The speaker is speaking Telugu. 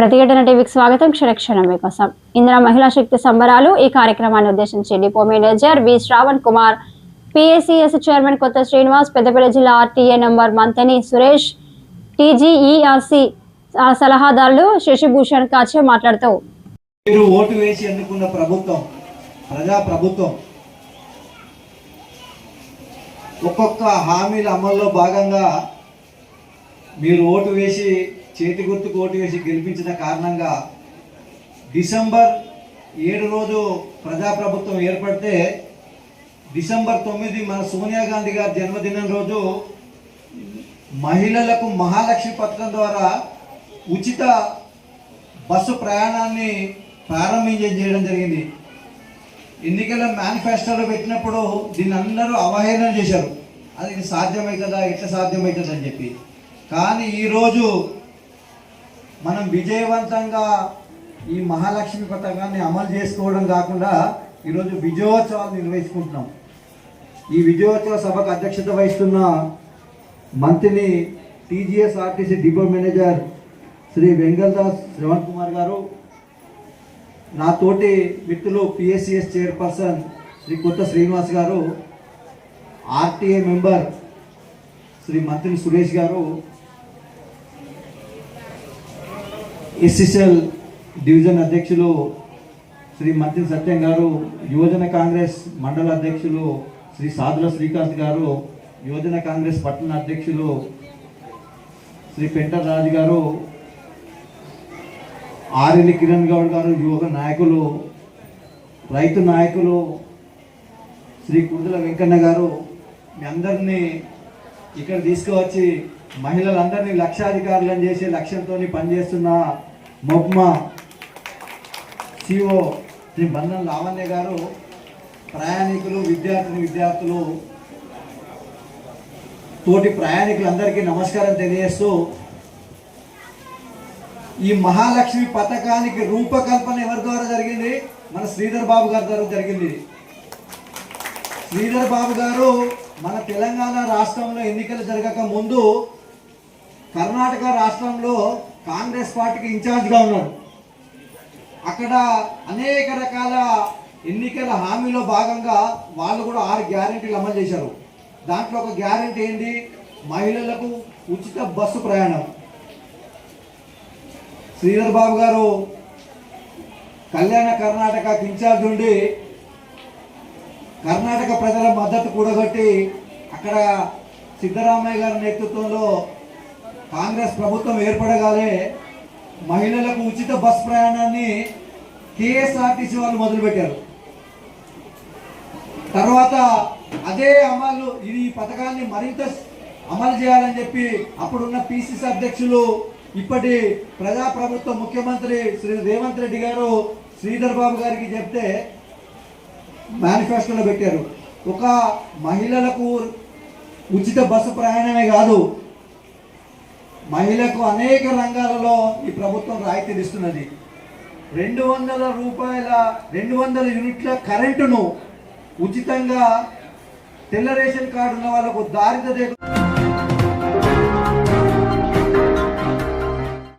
ప్రతిఘటన టీవీకి స్వాగతం. క్షణక్షణం మీకోసం ఇందిరా మహిళా శక్తి సంబరాలు ఈ కార్యక్రమాన్ని ఉద్దేశించి depot manager V Shravan Kumar PSCS chairman Kotha Srinivas Peddapalli జిల్లా RTA number Manthani Suresh TGERC సలహాదారులు శశిభూషణ్ కాచే మాట్లాడుతూ మీరు ఓటు వేసి ఎన్నుకున్న ప్రభుత్వం ప్రజా ప్రభుత్వం ఒక్కొక్క హామీల అమల్లో భాగంగా మీరు ఓటు వేసి చేతి గుర్తు ఓటు వేసి గెలిపించిన కారణంగా డిసెంబర్ ఏడు రోజు ప్రజాప్రభుత్వం ఏర్పడితే డిసెంబర్ తొమ్మిది మన సోనియా గాంధీ గారి జన్మదినం రోజు మహిళలకు మహాలక్ష్మి పథకం ద్వారా ఉచిత బస్సు ప్రయాణాన్ని ప్రారంభించే చేయడం జరిగింది. ఎన్నికల మేనిఫెస్టోలో పెట్టినప్పుడు దీన్ని అందరూ అవహేళన చేశారు. అది ఇది సాధ్యమవుతుందా ఎట్లా సాధ్యమవుతుందని చెప్పి. కానీ ఈరోజు మనం విజయవంతంగా ఈ మహాలక్ష్మి పథకాన్ని అమలు చేసుకోవడం కాకుండా ఈరోజు విజయోత్సవాలు నిర్వహించుకుంటున్నాం. ఈ విజయోత్సవ సభకు అధ్యక్షత వహిస్తున్న మంత్రిని TGS RTC depot manager Shri Vengaldas Shravan Kumar గారు నా తోటి మిత్రులు పిఎస్సిఎస్ చైర్పర్సన్ శ్రీ కొత్త శ్రీనివాస్ గారు ఆర్టీఏ మెంబర్ శ్రీ మంత్రి సురేష్ గారు ఎస్ఎస్ఎల్ డివిజన్ అధ్యక్షులు శ్రీ మంత్రి సత్యం గారు యువజన కాంగ్రెస్ మండల అధ్యక్షులు శ్రీ సాధుల శ్రీకాంత్ గారు యువజన కాంగ్రెస్ పట్టణ అధ్యక్షులు శ్రీ పెంటర్ రాజు గారు ఆర్ఎల్ కిరణ్ గౌడ్ గారు యువక నాయకులు రైతు నాయకులు శ్రీ కుదుల వెంకన్న గారు మీ అందరినీ ఇక్కడ తీసుకువచ్చి మహిళలందరినీ లక్షాధికారులను చేసే లక్ష్యంతో పనిచేస్తున్న మొగ్మ సిఓ శ్రీ బన్నం లావణ్య గారు ప్రయాణికులు విద్యార్థిని విద్యార్థులు తోటి ప్రయాణికులందరికీ నమస్కారం తెలియజేస్తూ ఈ మహాలక్ష్మి పథకానికి రూపకల్పన ఎవరి ద్వారా జరిగింది? మన శ్రీధర్ బాబు గారి ద్వారా జరిగింది. శ్రీధర్ బాబు గారు మన తెలంగాణ రాష్ట్రంలో ఎన్నికలు జరగక ముందు కర్ణాటక రాష్ట్రంలో కాంగ్రెస్ పార్టీకి ఇన్ఛార్జ్గా ఉన్నారు అక్కడ అనేక రకాల ఎన్నికల హామీలో భాగంగా వాళ్ళు కూడా ఆరు గ్యారెంటీలు అమలు చేశారు. దాంట్లో ఒక గ్యారెంటీ ఏంటి? మహిళలకు ఉచిత బస్సు ప్రయాణం. శ్రీధర్ బాబు గారు కళ్యాణ కర్ణాటక ఇన్ఛార్జ్ ఉండి కర్ణాటక ప్రజల మద్దతు కూడగట్టి అక్కడ సిద్ధరామయ్య గారి నేతృత్వంలో కాంగ్రెస్ ప్రభుత్వం ఏర్పడగానే మహిళలకు ఉచిత బస్ ప్రయాణాన్ని కేఎస్ఆర్టీసీ వాళ్ళు మొదలుపెట్టారు. తర్వాత అదే అమలు ఇది ఈ పథకాన్ని మరింత అమలు చేయాలని చెప్పి అప్పుడున్న పిసిసి అధ్యక్షులు ఇప్పటి ప్రజాప్రభుత్వ ముఖ్యమంత్రి శ్రీ రేవంత్ రెడ్డి గారు శ్రీధర్ బాబు గారికి చెప్తే మేనిఫెస్టోలో పెట్టారు. ఒక మహిళలకు ఉచిత బస్సు ప్రయాణమే కాదు మహిళకు అనేక రంగాలలో ఈ ప్రభుత్వం రాయితీలు ఇస్తున్నది. రెండు వందల రూపాయల రెండు వందల యూనిట్ల కరెంటును ఉచితంగా తెల్ల రేషన్ కార్డు ఉన్న వాళ్ళకు దారిద్ర